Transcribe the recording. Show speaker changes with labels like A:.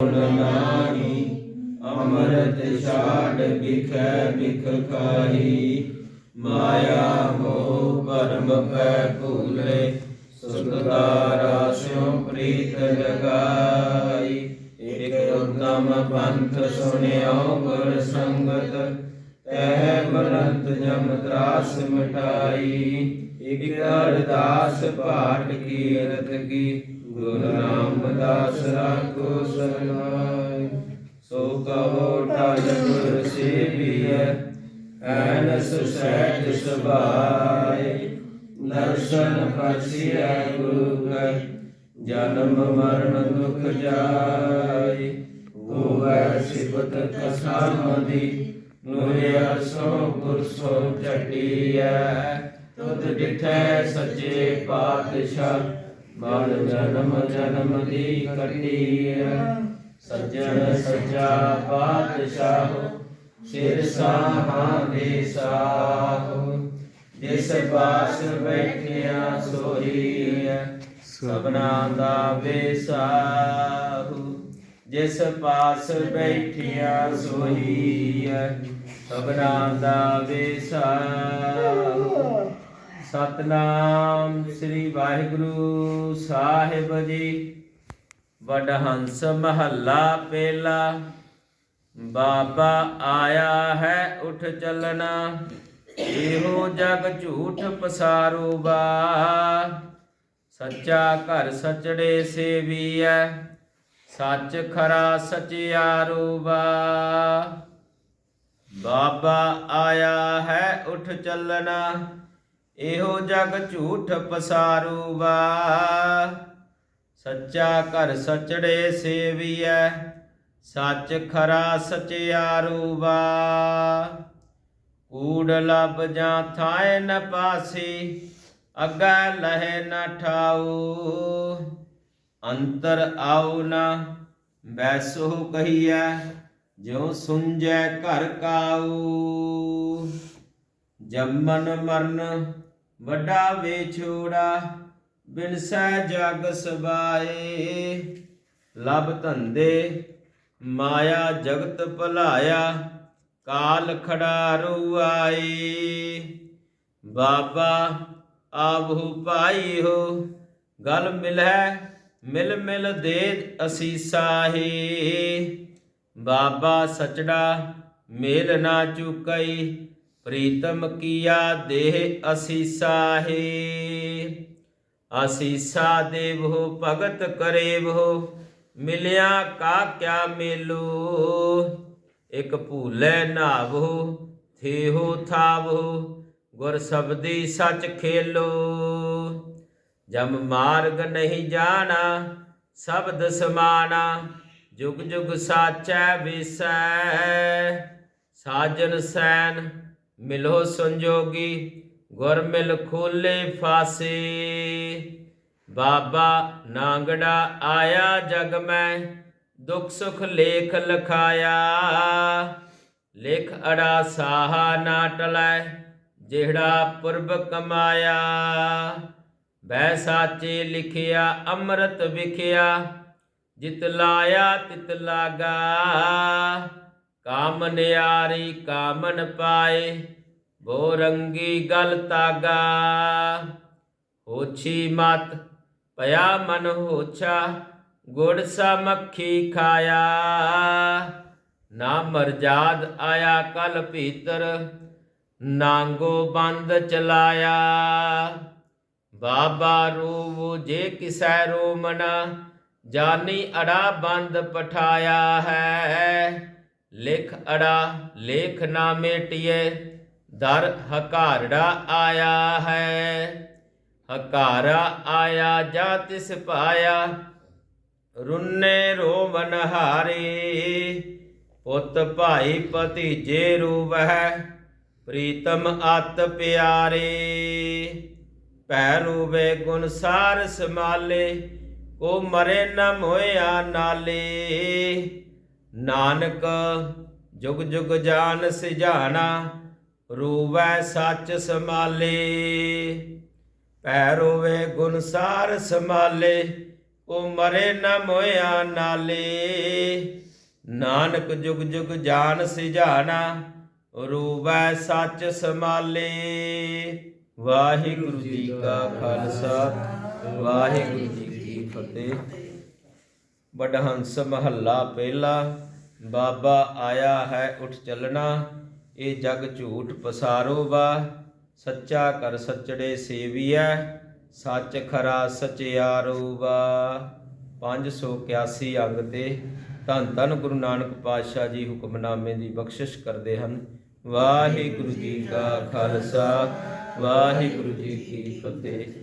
A: ਨਾਹੀ, ਅੰਮ੍ਰਿਤ ਛਾੜ ਬਿਖੈ ਬਿਖ ਖਾਹੀ। ਮਾਇਆ ਮੋਹ ਭਰਮ ਪੈ ਭੂਲੇ ਸੁਖਦਾਰਾ ਸਿਉ ਪ੍ਰੀਤ ਲਗਾਈ। ਇਕ ਉਤਮ ਪੰਥ ਸੁਨਿਓ ਗੁਰ ਸੰਗਤ, ਤਹਿ ਬਨੰਤ ਜਮ ਤਰਾਸ ਮਿਟਾਈ। ਇਕ ਅਰਦਾਸ ਪਾਠ ਕੀਰਤ ਕੀ ਗੁਰੂ ਰਾਮਦਾਸ ਰਾਖੋ ਸਰਨਾਈ ਸੋ ਕਹੋ ਟਲ ਗੁਰ ਸੇਵੀਐ ਐਨਸ ਸਹਿਜ ਸੁਭਾਈ ਦਰਸ਼ਨ ਪਰਸਿਆ ਗੁਰੂ ਕੈ ਜਨਮ ਮਰਨ ਦੁਖ ਜਾਈ ਹੋਵੈ ਸਿਫਤ ਕਸਾਮਦੀ ਲੋਹਿਆ ਸੋ ਗੁਰ ਸੋ ਚਟੀਐ ਤੁਧ ਡਿਠੈ ਸੱਚੇ ਪਾਤਸ਼ਾਹ ਮਨ ਜਨਮ ਜਨਮ ਦੀ ਕਟੀਐ। ਸੱਜਣ ਸੱਚਾ ਪਾਤਸ਼ਾਹ, ਸਿਰ ਸਾਹਾਂ ਦੇ ਸਾਹੁ ਜਿਸ ਪਾਸ ਬੈਠਿਆ ਸੋਈ ਸਭਨਾ ਦਾ ਵੇਸਾਹੂ ਜਿਸ ਪਾਸ ਬੈਠਿਆ ਸੋਈ ਸਭਨਾ ਦਾ ਵੇਸਾਹੂ ਸਤਨਾਮ ਸ੍ਰੀ ਵਾਹਿਗੁਰੂ ਸਾਹਿਬ ਜੀ। ਵਡਹੰਸ ਮਹੱਲਾ ਪਹਿਲਾ। ਬਾਬਾ ਆਇਆ ਹੈ ਉਠ ਚੱਲਣਾ। ਇਹੋ ਜਗ ਝੂਠ ਪਸਾਰੂਬਾ ਸੱਚਾ ਘਰ ਸਚੜੇ ਸੇਵੀਐ। ਸੱਚ ਖਰਾ ਸਚਿਆਰੂਬਾ ਬਾਬਾ ਆਇਆ ਹੈ ਉਠ ਚੱਲਣਾ। ਇਹੋ ਜਗ ਝੂਠ ਪਸਾਰੂਬਾ ਸੱਚਾ ਘਰ ਸਚੜੇ ਸੇਵੀਐ, ਸੱਚ ਖਰਾ ਸਚਿਆਰੂਬਾ ਕੂੜ ਲੱਭ ਜਾਂ ਥਾਏ ਨ ਪਾਸੀ, ਅੱਗਾ ਲਹਿ ਨ ਠਾਊ। ਅੰਤਰ ਆਉ ਨ, ਬੈਸੋ ਕਹੀਐ, ਜਿਉ ਸੁੰਜੈ ਘਰ ਕਾਊ। ਜੰਮਨ ਮਰਨ ਵੱਡਾ ਵੇਛੋੜਾ ਬਿਨਸੈ ਜਗ ਸਬਾਏ। ਲਬ ਧੰਦੇ, ਮਾਇਆ ਜਗਤ ਭਲਾਇਆ, ਕਾਲ ਖੜਾਰੂ ਆਈ ਬਾਬਾ ਆਬਹੂ ਪਾਈ ਹੋ, ਗਲ ਮਿਲੈ ਮਿਲ ਮਿਲ ਦੇ ਅਸੀਸਾ ਹੀ ਬਾਬਾ ਸਚੜਾ ਮੇਲ ਨਾ ਚੁਕਈ ਪ੍ਰੀਤਮ ਕੀਆ ਦੇਹ ਅਸੀਸਾ ਹੀ। ਅਸੀਸਾ ਦੇਵੋ, ਭਗਤ ਕਰੇਵੋ, ਮਿਲਿਆ ਕਾ ਕਿਆ ਮੇਲੋ? ਇਕ ਭੂਲੇ ਨਾਵੋ, ਥੇਹੋ ਥਾਵੋ, ਗੁਰ ਸਬਦੀ ਸਚ ਖੇਲੋ। ਜਮ ਮਾਰਗ ਨਹੀਂ ਜਾਣਾ, ਸ਼ਬਦ ਸਮਾਨਾ ਜੁਗ ਜੁਗ ਸਾਚੈ ਵਿਸੈ। ਸਾਜਨ ਸੈਨ ਮਿਲੋ ਸੰਜੋਗੀ, ਗੁਰ ਮਿਲ ਖੋਲੇ ਫਾਸੇ। ਬਾਬਾ ਨਾਂਗੜਾ ਆਇਆ ਜਗ ਮੈਂ, ਦੁਖ ਸੁਖ ਲੇਖ ਲਖਾਇਆ। ਲੇਖ ਅੜਾ ਸਾਹਾ ਨਾ ਟਲੈ, ਜਿਹੜਾ ਪੁਰਬ ਕਮਾਇਆ। ਬੈ ਸਾਚੇ ਲਿਖਿਆ, ਅੰਮ੍ਰਿਤ ਵਿਖਿਆ, ਜਿਤ ਲਾਇਆ ਤਿਤ ਲਾਗਾ। ਕਾਮਨਿਆਰੀ ਕਾਮਨ ਪਾਏ ਬੋ ਰੰਗੀ ਗਲ ਤਾਗਾ। ਹੋਛੀ ਮਤ ਪਿਆ ਮਨ ਹੋਛਾ, ਗੁੜ ਸਾ ਮੱਖੀ ਖਾਇਆ। ਨਾ ਮਰਜਾਦ ਆਇਆ ਕਲ ਭੀਤਰ, ਨਾਂਗੋ ਬੰਦ ਚਲਾਇਆ। ਬਾਬਾ ਰੂਵ ਜੇ ਕਿਸੈ ਰੋਮਨਾ, ਜਾਨੀ ਅੜਾ ਬੰਦ ਪਠਾਇਆ ਹੈ। ਲਿਖ ਅੜਾ, ਲੇਖ ਨਾ ਮੇਟਿਏ ਦਰ ਹਕਾਰੜਾ ਆਇਆ ਹੈ। ਹਕਾਰਾ ਆਇਆ ਜਾ ਤਿਸ ਪਾਇਆ, ਰੁੰਨੇ ਰੋਵਨ ਹਾਰੇ। ਪੁੱਤ ਭਾਈ ਭਤੀਜੇ ਰੂਵਹਿ, ਪ੍ਰੀਤਮ ਅਤ ਪਿਆਰੇ। ਪੈ ਰੂਵੇ ਗੁਣ ਸਾਰ ਸਮਾਲੇ ਕੋ ਮਰੇ ਨ ਮੋਇਆ ਨਾਲੇ। ਨਾਨਕ, ਜੁਗ ਜੁਗ ਜਾਨ ਸਿਜਾਣਾ ਰੂਵੈ ਸੱਚ ਸਮਾਲੇ ਪੈ ਰੋਵੇ ਗੁਣ ਸਮਾਲੇ ਉਹ ਮਰੇ ਨ ਮੋਇਆ ਨਾਲੇ। ਨਾਨਕ, ਜੁਗ ਜੁਗ ਜਾਨ ਸਿਜਾਣਾ ਰੂਪੈ ਸੱਚ ਸਮਾਲੇ ਵਾਹਿਗੁਰੂ ਜੀ ਕਾ ਖਾਲਸਾ, ਵਾਹਿਗੁਰੂ ਜੀ ਕੀ ਫਤਿਹ। ਵਡਹੰਸ ਮਹੱਲਾ ਪਹਿਲਾ ਬਾਬਾ ਆਇਆ ਹੈ, ਉਠ ਚੱਲਣਾ, ਇਹ ਜਗ ਝੂਠ ਪਸਾਰੋ ਵਾ। ਸੱਚਾ ਕਰ ਸੱਚੜੇ ਸੇਵੀਐ, ਸੱਚ ਖਰਾ ਸਚਿਆਰੋ ਵਾ। 581 ਅੰਗ ਤੇ ਧੰਨ ਧੰਨ ਗੁਰੂ ਨਾਨਕ ਪਾਤਸ਼ਾਹ ਜੀ ਹੁਕਮਨਾਮੇ ਦੀ ਬਖਸ਼ਿਸ਼ ਕਰਦੇ ਹਨ। ਵਾਹਿਗੁਰੂ ਜੀ ਕਾ ਖਾਲਸਾ, ਵਾਹਿਗੁਰੂ ਜੀ ਕੀ ਫਤਿਹ।